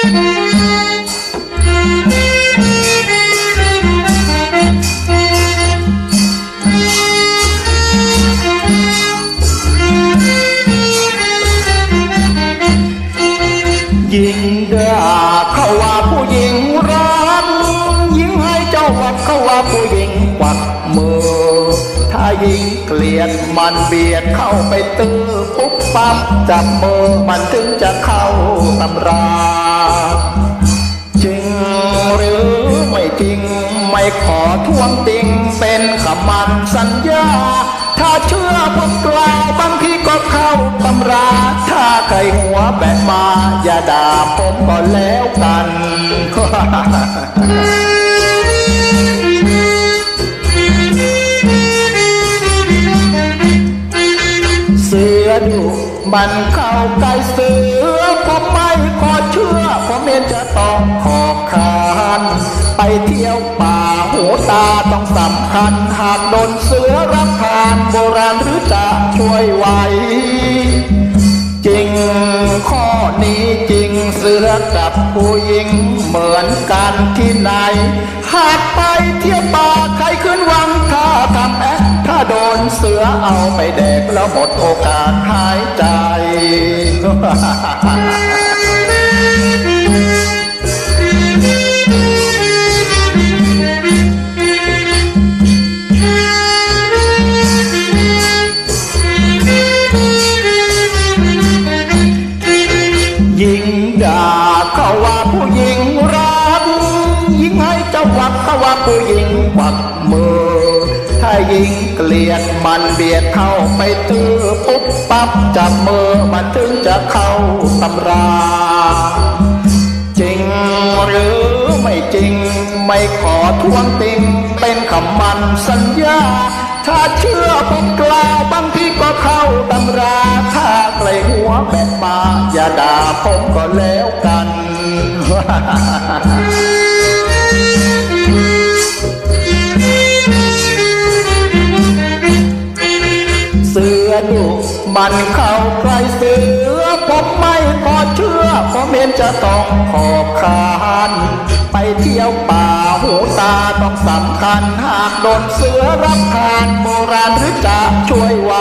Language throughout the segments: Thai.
ยิงด่าเขาว่าผู้หญิงรักยิงให้เจ้าวัดเขาว่าผู้หญิงกวักมือ ถ้ายิงเกลียดมันเบียดเข้าไปตื้อปุ๊บปั๊บจับมือมันถึงจะเข้าตำรา ขอทวงติงเป็นคำมันสัญญา ถ้าเชื่อผมกล่าวบางทีก็เข้าตำรา ถ้าใครหัวแบะมา อย่าด่าผมก็แล้วกันเสือดุมันเข้าใกล้เสือ คัญหากโดนเสือรับทานโบราณหรือจะช่วยไหวจริงข้อนี้จริงเสือกับผู้หญิงเหมือนกันที่ไหน หากไปเที่ยวป่าใครขึ้นวังถ้าทำแอคถ้าโดนเสือเอาไปแดกแล้วหมดโอกาสหายใจ ยิงด่าเขาว่าผู้หญิงรักยิงให้เจ้าวักเขาว่าผู้หญิงกวักมือ ถ้ายิงเกลียดมันเบียดเข้าไปตื้อปุ๊บปั๊บจับมือมันถึงจะเข้าตำรา จริงหรือไม่จริง ไม่ขอทวงติง เป็นคำมันสัญญา ถ้าเชื่อผมกล่าวบางทีก็เข้าตำราถ้า ใครหัวแบบมาอย่าด่าผมก็แล้วกันเสือดุมันเข้าใกล้เสือผมไม่ขอเชื่อ ผมเห็นจะต้องขอบคานไปเที่ยวป่าหูตาต้องสำคัญ หากโดนเสือรับทานโบราณหรือจะช่วยไหว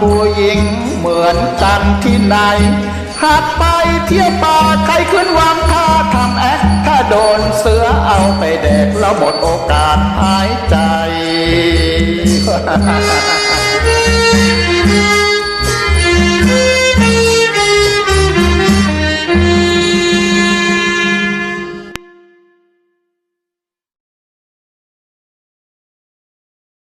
ผู้หญิงเหมือนกันที่ไหนหากไปเที่ยวป่าใครขึ้นวางท่าทำแอคถ้าโดนเสือเอาไปแดกแล้วหมดโอกาสหายใจ